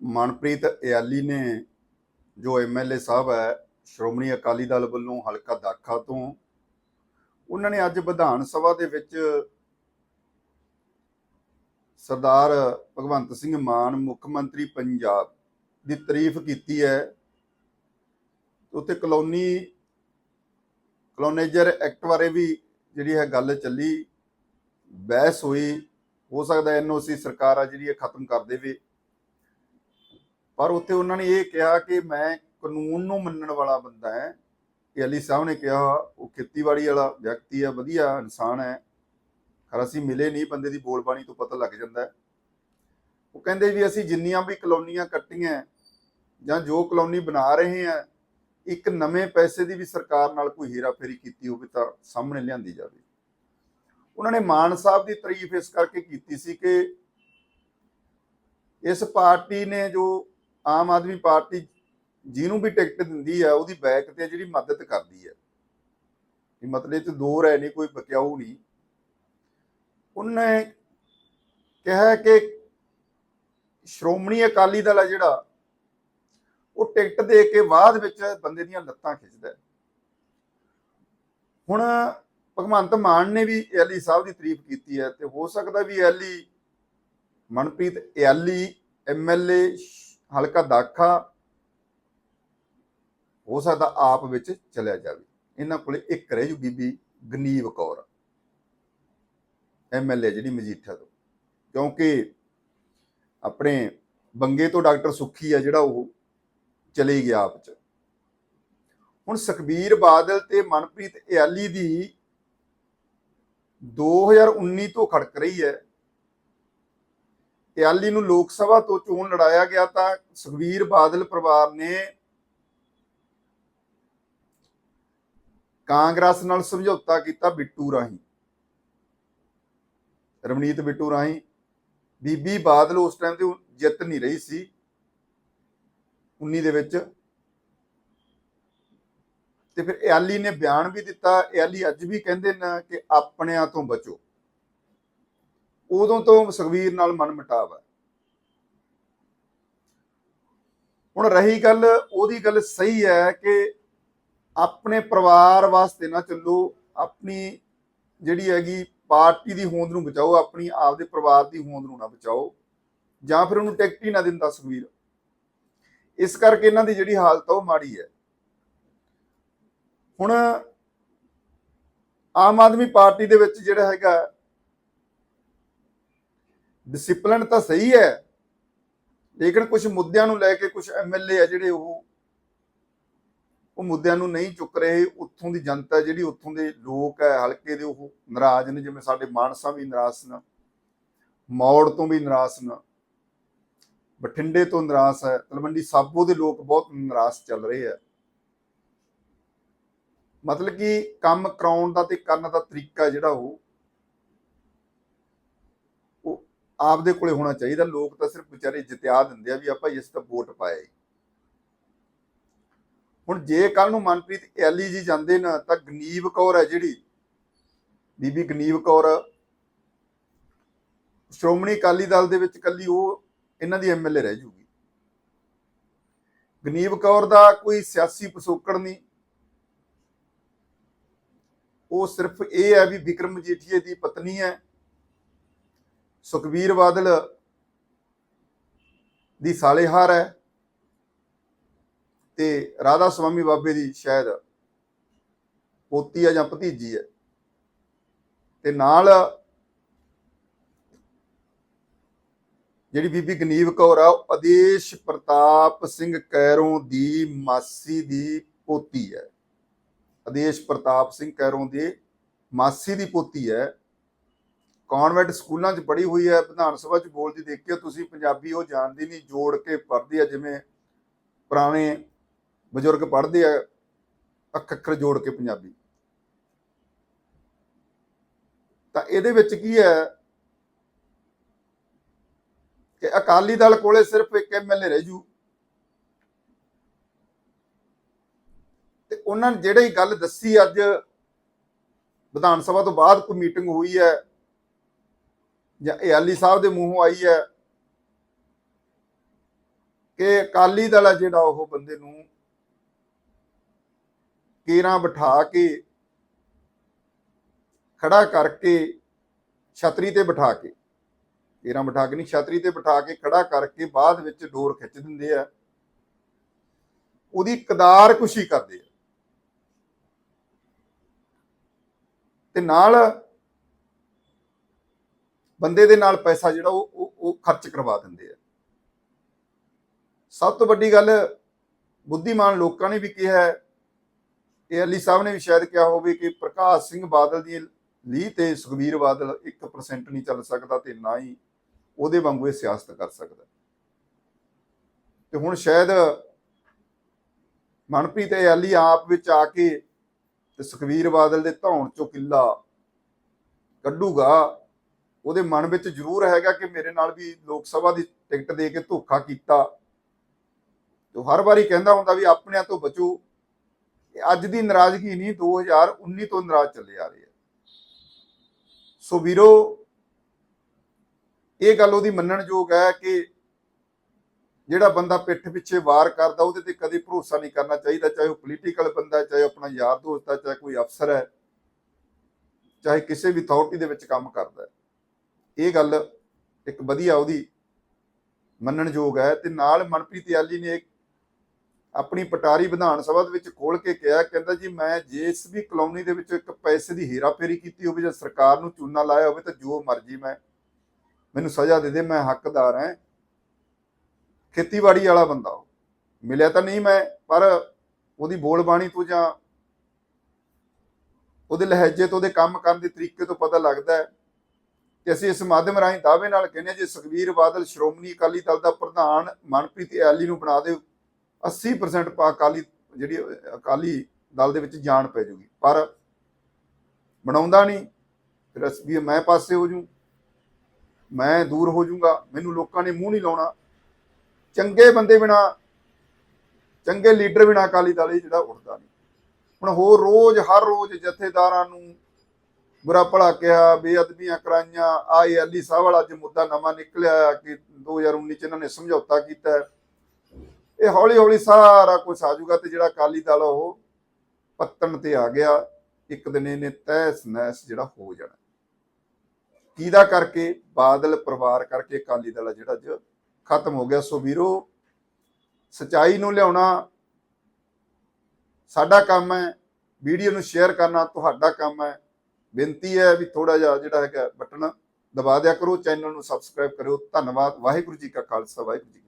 ਮਨਪ੍ਰੀਤ ਇਆਲੀ ਨੇ, ਜੋ ਐਮਐਲਏ ਸਾਹਿਬ ਹੈ, ਸ਼੍ਰੋਮਣੀ ਅਕਾਲੀ ਦਲ ਵੱਲੋਂ ਹਲਕਾ ਦਾਖਾ ਤੋਂ, ਉਹਨਾਂ ਨੇ ਅੱਜ ਵਿਧਾਨ ਸਭਾ ਦੇ ਵਿੱਚ ਸਰਦਾਰ ਭਗਵੰਤ ਸਿੰਘ ਮਾਨ, ਮੁੱਖ ਮੰਤਰੀ ਪੰਜਾਬ ਦੀ ਤਾਰੀਫ ਕੀਤੀ ਹੈ। ਉੱਤੇ ਕਲੋਨੀ, ਕਲੋਨੇਜਰ ਐਕਟ ਬਾਰੇ ਵੀ ਜਿਹੜੀ ਹੈ ਗੱਲ ਚੱਲੀ, ਬਹਿਸ ਹੋਈ, ਹੋ ਸਕਦਾ ਐਨਓਸੀ ਸਰਕਾਰ ਆ ਜਿਹੜੀ ਇਹ ਖਤਮ ਕਰ ਦੇਵੇ। ਪਰ ਉੱਥੇ ਉਹਨਾਂ ਨੇ ਇਹ ਕਿਹਾ ਕਿ ਮੈਂ ਕਾਨੂੰਨ ਨੂੰ ਮੰਨਣ ਵਾਲਾ ਬੰਦਾ ਹੈ। ਇਹ ਅਲੀ ਸਾਹਿਬ ਨੇ ਕਿਹਾ, ਉਹ ਖੇਤੀਬਾੜੀ ਵਾਲਾ ਵਿਅਕਤੀ ਹੈ, ਵਧੀਆ ਇਨਸਾਨ ਹੈ। ਖਰ ਅਸੀਂ ਮਿਲੇ ਨਹੀਂ, ਬੰਦੇ ਦੀ ਬੋਲਬਾਣੀ ਤੋਂ ਪਤਾ ਲੱਗ ਜਾਂਦਾ ਉਹ ਕਹਿੰਦੇ ਵੀ ਅਸੀਂ ਜਿੰਨੀਆਂ ਵੀ ਕਲੋਨੀਆਂ ਕੱਟੀਆਂ ਜਾਂ ਜੋ ਕਲੋਨੀ ਬਣਾ ਰਹੇ ਆ ਇੱਕ ਨਵੇਂ ਪੈਸੇ ਦੀ ਵੀ ਸਰਕਾਰ ਨਾਲ ਕੋਈ ਹੇਰਾਫੇਰੀ ਕੀਤੀ ਹੋਵੇ ਤਾਂ ਸਾਹਮਣੇ ਲਿਆਂਦੀ ਜਾਵੇ। ਉਹਨਾਂ ਨੇ ਮਾਨ ਸਾਹਿਬ ਦੀ ਤਾਰੀਫ ਇਸ ਕਰਕੇ ਕੀਤੀ ਸੀ ਕਿ ਇਸ ਪਾਰਟੀ ਨੇ ਜੋ ਆਮ ਆਦਮੀ ਪਾਰਟੀ ਜਿਹਨੂੰ ਵੀ ਟਿਕਟ ਦਿੰਦੀ ਹੈ ਉਹਦੀ ਬੈਕ ਤੇ ਜਿਹੜੀ ਮਦਦ ਕਰਦੀ ਹੈ ਇਹ ਮਤਲਬ ਇਹ ਦੋ ਰਹਿ ਨਹੀਂ ਕੋਈ ਬਕਿਆਊ ਨਹੀਂ। ਉਹਨੇ ਕਿਹਾ ਕਿ ਸ਼੍ਰੋਮਣੀ ਅਕਾਲੀ ਦਲ ਹੈ ਜਿਹੜਾ, ਉਹ ਟਿਕਟ ਦੇ ਕੇ ਬਾਅਦ ਵਿੱਚ ਬੰਦੇ ਦੀਆਂ ਲੱਤਾਂ ਖਿੱਚਦਾ ਹੁਣ ਭਗਵੰਤ ਮਾਨ ਨੇ ਵੀ ਐਲੀ ਸਾਹਿਬ ਦੀ ਤਾਰੀਫ ਕੀਤੀ ਹੈ ਤੇ ਹੋ ਸਕਦਾ ਵੀ ਐਲੀ ਮਨਪ੍ਰੀਤ ਐਲੀ ਐਮਐਲਏ ਹਲਕਾ ਦਾਖਾ ਹੋ ਸਕਦਾ ਆਪ ਵਿੱਚ ਚਲਿਆ ਜਾਵੇ। ਇਹਨਾਂ ਕੋਲੇ ਇੱਕ ਰਹਿ ਜੂ ਬੀਬੀ ਗਨੀਵ ਕੌਰ ਐਮਐਲਏ ਜਿਹੜੀ ਮਜੀਠਾ ਤੋਂ। ਕਿਉਂਕਿ ਆਪਣੇ ਬੰਗੇ ਤੋਂ ਡਾਕਟਰ ਸੁੱਖੀ ਆ ਜਿਹੜਾ ਉਹ ਚਲੇ ਗਿਆ ਆਪ ਚ। ਹੁਣ ਸੁਖਬੀਰ ਬਾਦਲ ਤੇ ਮਨਪ੍ਰੀਤ ਇਆਲੀ ਦੀ 2019 ਤੋਂ ਖੜਕ ਰਹੀ ਹੈ। ਇਆਲੀ ਨੂੰ ਲੋਕ ਸਭਾ ਤੋਂ ਚੋਣ ਲੜਾਇਆ ਗਿਆ ਤਾਂ ਸੁਖਬੀਰ ਬਾਦਲ ਪਰਿਵਾਰ ਨੇ ਕਾਂਗਰਸ ਨਾਲ ਸਮਝੌਤਾ ਕੀਤਾ ਬਿੱਟੂ ਰਾਹੀਂ। ਰਵਨੀਤ ਬਿੱਟੂ ਰਾਹੀਂ। ਬੀਬੀ ਬਾਦਲ ਉਸ ਟਾਈਮ ਤੇ ਜਿੱਤ ਨਹੀਂ ਰਹੀ ਸੀ। 19 ਦੇ ਵਿੱਚ। ਤੇ ਫਿਰ ਇਆਲੀ ਨੇ ਬਿਆਨ ਵੀ ਦਿੱਤਾ। ਇਆਲੀ ਅੱਜ ਵੀ ਕਹਿੰਦੇ ਨੇ ਕਿ ਆਪਣਿਆਂ ਤੋਂ ਬਚੋ। ਉਦੋਂ ਤੋਂ ਸੁਖਵੀਰ ਨਾਲ ਮਨ ਮਿਟਾਵ ਹੈ। ਹੁਣ ਰਹੀ ਗੱਲ, ਉਹਦੀ ਗੱਲ ਸਹੀ ਹੈ ਕਿ ਆਪਣੇ ਪਰਿਵਾਰ ਵਾਸਤੇ ਨਾ ਚੱਲੋ, ਆਪਣੀ ਜਿਹੜੀ ਹੈਗੀ ਪਾਰਟੀ ਦੀ ਹੋਂਦ ਨੂੰ ਬਚਾਓ, ਆਪਣੀ ਆਪਦੇ ਪਰਿਵਾਰ ਦੀ ਹੋਂਦ ਨੂੰ ਨਾ ਬਚਾਓ, ਜਾਂ ਫਿਰ ਉਹਨੂੰ ਟਿਕਟ ਹੀ ਨਾ ਦਿੰਦਾ ਸੁਖਵੀਰ ਇਸ ਕਰਕੇ ਇਹਨਾਂ ਦੀ ਜਿਹੜੀ ਹਾਲਤ ਆ, ਉਹ ਮਾੜੀ ਹੈ। ਹੁਣ ਆਮ ਆਦਮੀ ਪਾਰਟੀ ਦੇ ਵਿੱਚ ਜਿਹੜਾ ਹੈਗਾ ਡਿਸਪਲਿਨ ਤਾਂ ਸਹੀ ਹੈ, ਲੇਕਿਨ ਕੁਝ ਮੁੱਦਿਆਂ ਨੂੰ ਲੈ ਕੇ ਕੁਝ ਐਮਐਲਏ ਆ ਜਿਹੜੇ ਉਹ ਉਹ ਮੁੱਦਿਆਂ ਨੂੰ ਨਹੀਂ ਚੁੱਕ ਰਹੇ, ਉੱਥੋਂ ਦੀ ਜਨਤਾ ਜਿਹੜੀ ਉੱਥੋਂ ਦੇ ਲੋਕ ਹੈ, ਹਲਕੇ ਦੇ ਉਹ ਨਾਰਾਜ਼ ਨੇ, ਜਿਵੇਂ ਸਾਡੇ ਮਾਨਸਾ ਵੀ ਨਾਰਾਜ਼ ਨੇ ਮੌੜ ਤੋਂ ਵੀ ਨਾਰਾਜ਼ ਨੇ ਬਠਿੰਡੇ ਤੋਂ ਨਾਰਾਜ਼ ਹੈ, ਤਲਵੰਡੀ ਸਾਬੋ ਦੇ ਲੋਕ ਬਹੁਤ ਨਾਰਾਜ਼ ਚੱਲ ਰਹੇ ਆ ਮਤਲਬ ਕਿ ਕੰਮ ਕਰਾਉਣ ਦਾ ਤੇ ਕਰਨ ਦਾ ਤਰੀਕਾ ਜਿਹੜਾ ਉਹ ਉਹ ਆਪਦੇ ਕੋਲੇ ਹੋਣਾ ਚਾਹੀਦਾ। ਲੋਕ ਤਾਂ ਸਿਰਫ ਵਿਚਾਰੇ ਜਿਤਿਆ ਦਿੰਦੇ ਆ ਵੀ ਆਪਾਂ ਇਸ ਤਾਂ ਵੋਟ ਪਾਏ। ਹੁਣ ਜੇ ਕੱਲ ਨੂੰ ਮਨਪ੍ਰੀਤ ਐਲੀ ਜੀ ਜਾਂਦੇ ਨਾ, ਤਾਂ ਗਨੀਵ ਕੌਰ ਹੈ ਜਿਹੜੀ। ਬੀਬੀ ਗਨੀਵ ਕੌਰ। ਸ਼੍ਰੋਮਣੀ ਅਕਾਲੀ ਦਲ ਦੇ ਵਿੱਚ ਕੱਲੀ ਉਹ ਇਹਨਾਂ ਦੀ ਐਮਐਲਏ ਰਹਿ ਜੂਗੀ। ਗਨੀਵ ਕੌਰ ਦਾ ਕੋਈ ਸਿਆਸੀ ਪਸੋਕੜ ਨਹੀਂ। ਉਹ ਸਿਰਫ ਇਹ ਹੈ ਵੀ ਵਿਕਰਮ ਮਜੀਠੀਏ ਦੀ ਪਤਨੀ ਹੈ। ਸੁਖਬੀਰ ਬਾਦਲ ਦੀ ਸਾਲੇਹਾਰ ਹੈ ਤੇ ਰਾਧਾ ਸਵਾਮੀ ਬਾਬੇ ਦੀ ਸ਼ਾਇਦ ਪੋਤੀ ਹੈ ਜਾਂ ਭਤੀਜੀ ਹੈ। ਤੇ ਨਾਲ ਜਿਹੜੀ ਬੀਬੀ ਗਨੀਵ ਕੌਰ ਆ, ਉਹ ਆਦੇਸ਼ ਪ੍ਰਤਾਪ ਸਿੰਘ ਕੈਰੋਂ ਦੀ ਮਾਸੀ ਦੀ ਪੋਤੀ ਹੈ। ਆਦੇਸ਼ ਪ੍ਰਤਾਪ ਸਿੰਘ ਕੈਰੋਂ ਦੇ ਮਾਸੀ ਦੀ ਪੋਤੀ ਹੈ। ਕਨਵੈਂਟ ਸਕੂਲਾਂ 'ਚ ਪੜ੍ਹੀ ਹੋਈ ਹੈ ਵਿਧਾਨ ਸਭਾ 'ਚ ਬੋਲਦੀ ਦੇਖ ਕੇ ਤੁਸੀਂ ਪੰਜਾਬੀ ਉਹ ਜਾਣਦੀ ਨਹੀਂ, ਜੋੜ ਕੇ ਪੜ੍ਹਦੀ ਆ, ਜਿਵੇਂ ਪੁਰਾਣੇ ਬਜ਼ੁਰਗ ਪੜ੍ਹਦੇ ਆ, ਅੱਖ ਅੱਖਰ ਜੋੜ ਕੇ ਪੰਜਾਬੀ। ਤਾਂ ਇਹਦੇ ਵਿੱਚ ਕੀ ਹੈ ਕਿ ਅਕਾਲੀ ਦਲ ਕੋਲੇ ਸਿਰਫ ਇੱਕ ਐਮਐਲਏ ਰਹਿ ਜੂ। ਤੇ ਉਹਨਾਂ ਨੇ ਜਿਹੜੀ ਗੱਲ ਦੱਸੀ ਅੱਜ, ਵਿਧਾਨ ਸਭਾ ਤੋਂ ਬਾਅਦ ਕੋਈ ਮੀਟਿੰਗ ਹੋਈ ਹੈ ਜਾਂ ਇਹ ਅਲੀ ਸਾਹਿਬ ਦੇ ਮੂੰਹੋਂ ਆਈ ਹੈ ਕਿ ਅਕਾਲੀ ਦਲ ਆ ਜਿਹੜਾ ਉਹ ਬੰਦੇ ਨੂੰ ਕੇਰਾਂ ਬਿਠਾ ਕੇ ਖੜਾ ਕਰਕੇ ਛਤਰੀ ਤੇ ਬਿਠਾ ਕੇ, ਕੇਰਾਂ ਬਿਠਾ ਕੇ ਨਹੀਂ, ਛਤਰੀ ਤੇ ਬਿਠਾ ਕੇ ਖੜਾ ਕਰਕੇ ਬਾਅਦ ਵਿੱਚ ਡੋਰ ਖਿੱਚ ਦਿੰਦੇ ਆ। ਉਹਦੀ ਕਦਾਰ ਕੁਸ਼ੀ ਕਰਦੇ ਆ। ਤੇ ਨਾਲ ਬੰਦੇ ਦੇ ਨਾਲ ਪੈਸਾ ਜਿਹੜਾ ਉਹ, ਉਹ- ਖਰਚ ਕਰਵਾ ਦਿੰਦੇ ਆ। ਸਭ ਤੋਂ ਵੱਡੀ ਗੱਲ ਬੁੱਧੀਮਾਨ ਲੋਕਾਂ ਨੇ ਵੀ ਕਿਹਾ ਹੈ। ਇਹ ਅਲੀ ਸਾਹਿਬ ਨੇ ਵੀ ਸ਼ਾਇਦ ਕਿਹਾ ਹੋਵੇ ਕਿ ਪ੍ਰਕਾਸ਼ ਸਿੰਘ ਬਾਦਲ ਦੀ ਲੀਹ ਤੇ ਸੁਖਬੀਰ ਬਾਦਲ 1% ਨਹੀਂ ਚੱਲ ਸਕਦਾ ਤੇ ਨਾ ਹੀ ਉਹਦੇ ਵਾਂਗੂ ਇਹ ਸਿਆਸਤ ਕਰ ਸਕਦਾ। ਤੇ ਹੁਣ ਸ਼ਾਇਦ ਮਨਪ੍ਰੀਤ ਤੇ ਅਲੀ ਆਪ ਵਿੱਚ ਆ ਕੇ ਤੇ ਸੁਖਬੀਰ ਬਾਦਲ ਦੇ ਧੌਣ ਚੋਂ ਕਿੱਲਾ ਕੱਢੂਗਾ। ਉਹਦੇ ਮਨ ਵਿੱਚ ਜ਼ਰੂਰ ਹੈਗਾ ਕਿ ਮੇਰੇ ਨਾਲ ਵੀ ਲੋਕ ਸਭਾ ਦੀ ਟਿਕਟ ਦੇ ਕੇ ਧੋਖਾ ਕੀਤਾ। ਤੇ ਹਰ ਵਾਰੀ ਕਹਿੰਦਾ ਹੁੰਦਾ ਵੀ ਆਪਣਿਆਂ ਤੋਂ ਬਚੋ। ਅੱਜ ਦੀ ਨਾਰਾਜ਼ਗੀ ਨਹੀਂ 2019 ਤੋਂ ਨਾਰਾਜ਼ ਚੱਲੇ ਆ ਰਹੇ ਆ। ਸੋ ਵੀਰੋ, ਇਹ ਗੱਲ ਉਹਦੀ ਮੰਨਣਯੋਗ ਹੈ ਕਿ ਜਿਹੜਾ ਬੰਦਾ ਪਿੱਠ ਪਿੱਛੇ ਵਾਰ ਕਰਦਾ, ਉਹਦੇ ਤੇ ਕਦੇ ਭਰੋਸਾ ਨਹੀਂ ਕਰਨਾ ਚਾਹੀਦਾ, ਚਾਹੇ ਉਹ ਪੋਲੀਟੀਕਲ ਬੰਦਾ ਹੈ, ਚਾਹੇ ਉਹ ਆਪਣਾ ਯਾਰ ਦੋਸਤ ਹੈ, ਚਾਹੇ ਕੋਈ ਅਫਸਰ ਹੈ, ਚਾਹੇ ਕਿਸੇ ਵੀ ਅਥਾਰਟੀ ਦੇ ਵਿੱਚ ਕੰਮ ਕਰਦਾ ਹੈ। ਇਹ ਗੱਲ ਇੱਕ ਵਧੀਆ ਉਹਦੀ ਮੰਨਣਯੋਗ ਹੈ ਤੇ ਨਾਲ ਮਨਪ੍ਰੀਤ ਯਾਲੀ ਨੇ ਆਪਣੀ ਪਟਾਰੀ ਵਿਧਾਨ ਸਭਾ ਦੇ ਵਿੱਚ ਖੋਲ ਕੇ ਕਿਹਾ, ਕਹਿੰਦਾ ਜੀ, ਮੈਂ ਜਿਸ ਵੀ ਕਲੋਨੀ ਦੇ ਵਿੱਚ ਇੱਕ ਪੈਸੇ ਦੀ ਹੇਰਾਫੇਰੀ ਕੀਤੀ ਹੋਵੇ ਜਾਂ ਸਰਕਾਰ ਨੂੰ ਚੂਨਾ ਲਾਇਆ ਹੋਵੇ ਤਾਂ ਜੋ ਮਰਜ਼ੀ ਮੈਂ ਮੈਨੂੰ ਸਜ਼ਾ ਦੇ ਦੇ, ਮੈਂ ਹੱਕਦਾਰ ਹਾਂ। ਖੇਤੀਬਾੜੀ ਵਾਲਾ ਬੰਦਾ ਉਹ। ਮਿਲਿਆ ਤਾਂ ਨਹੀਂ ਮੈਂ, ਪਰ ਉਹਦੀ ਬੋਲਬਾਣੀ ਤੋਂ ਜਾਂ ਉਹਦੇ ਲਹਿਜੇ ਤੋਂ, ਉਹਦੇ ਕੰਮ ਕਰਨ ਦੇ ਤਰੀਕੇ ਤੋਂ ਪਤਾ ਲੱਗਦਾ ਹੈ ਕਿ ਅਸੀਂ ਇਸ ਮਾਧਿਅਮ ਰਾਹੀਂ ਦਾਅਵੇ ਨਾਲ ਕਹਿੰਦੇ ਹਾਂ ਜੇ, ਸੁਖਬੀਰ ਬਾਦਲ ਸ਼੍ਰੋਮਣੀ ਅਕਾਲੀ ਦਲ ਦਾ ਪ੍ਰਧਾਨ ਮਨਪ੍ਰੀਤ ਐਲੀ ਨੂੰ ਬਣਾ ਦੇ 80% ਪਾ ਅਕਾਲੀ, ਜਿਹੜੀ ਅਕਾਲੀ ਦਲ ਦੇ ਵਿੱਚ ਜਾਣ ਪੈ ਜੂਗੀ। ਪਰ ਬਣਾਉਂਦਾ ਨਹੀਂ। ਫਿਰ ਵੀ ਮੈਂ ਪਾਸੇ ਹੋ ਜੂ, ਮੈਂ ਦੂਰ ਹੋ ਜਾਊਂਗਾ ਮੈਨੂੰ ਲੋਕਾਂ ਨੇ ਮੂੰਹ ਨਹੀਂ ਲਾਉਣਾ। ਚੰਗੇ ਬੰਦੇ ਬਿਨਾ, ਚੰਗੇ ਲੀਡਰ ਬਿਨਾ ਅਕਾਲੀ ਦਲ ਇਹ ਜਿਹੜਾ ਉੱਠਦਾ ਨਹੀਂ। ਹੁਣ ਹੋਰ ਰੋਜ਼, ਹਰ ਰੋਜ਼ ਜਥੇਦਾਰਾਂ ਨੂੰ ਬੁਰਾ ਭਲਾ ਕਿਹਾ, ਬੇਅਦਬੀਆਂ ਕਰਾਈਆਂ ਆਏ ਅਲੀ ਸਾਹਿਬ ਵਾਲਾ ਅੱਜ ਮੁੱਦਾ ਨਵਾਂ ਨਿਕਲਿਆ ਕਿ 2019 ਚ ਇਹਨਾਂ ਨੇ ਸਮਝੌਤਾ ਕੀਤਾ ਇਹ ਹੌਲੀ ਹੌਲੀ ਸਾਰਾ ਕੁਝ ਆ ਜਾਊਗਾ ਤੇ ਜਿਹੜਾ ਅਕਾਲੀ ਦਲ ਉਹ ਪੱਤਣ ਤੇ ਆ ਗਿਆ। ਇੱਕ ਦਿਨ ਇਹਨੇ ਤਹਿਸ ਨਹਿਸ ਜਿਹੜਾ ਹੋ ਜਾਣਾ। ਕਿਹਦਾ ਕਰਕੇ? ਬਾਦਲ ਪਰਿਵਾਰ ਕਰਕੇ ਅਕਾਲੀ ਦਲ ਜਿਹੜਾ ਅੱਜ ਖਤਮ ਹੋ ਗਿਆ। ਸੋ ਵੀਰੋ, ਸਚਾਈ ਨੂੰ ਲਿਆਉਣਾ ਸਾਡਾ ਕੰਮ ਹੈ, ਵੀਡੀਓ ਨੂੰ ਸ਼ੇਅਰ ਕਰਨਾ ਤੁਹਾਡਾ ਕੰਮ ਹੈ। ਬੇਨਤੀ ਹੈ ਵੀ ਥੋੜਾ ਜਿਹਾ ਜਿਹੜਾ ਹੈਗਾ ਬਟਨ ਦਬਾ ਦਿਆ ਕਰੋ, ਚੈਨਲ ਨੂੰ ਸਬਸਕ੍ਰਾਈਬ ਕਰਿਓ। ਧੰਨਵਾਦ, ਵਾਹਿਗੁਰੂ ਜੀ ਕਾ ਖਾਲਸਾ, ਵਾਹਿਗੁਰੂ ਜੀ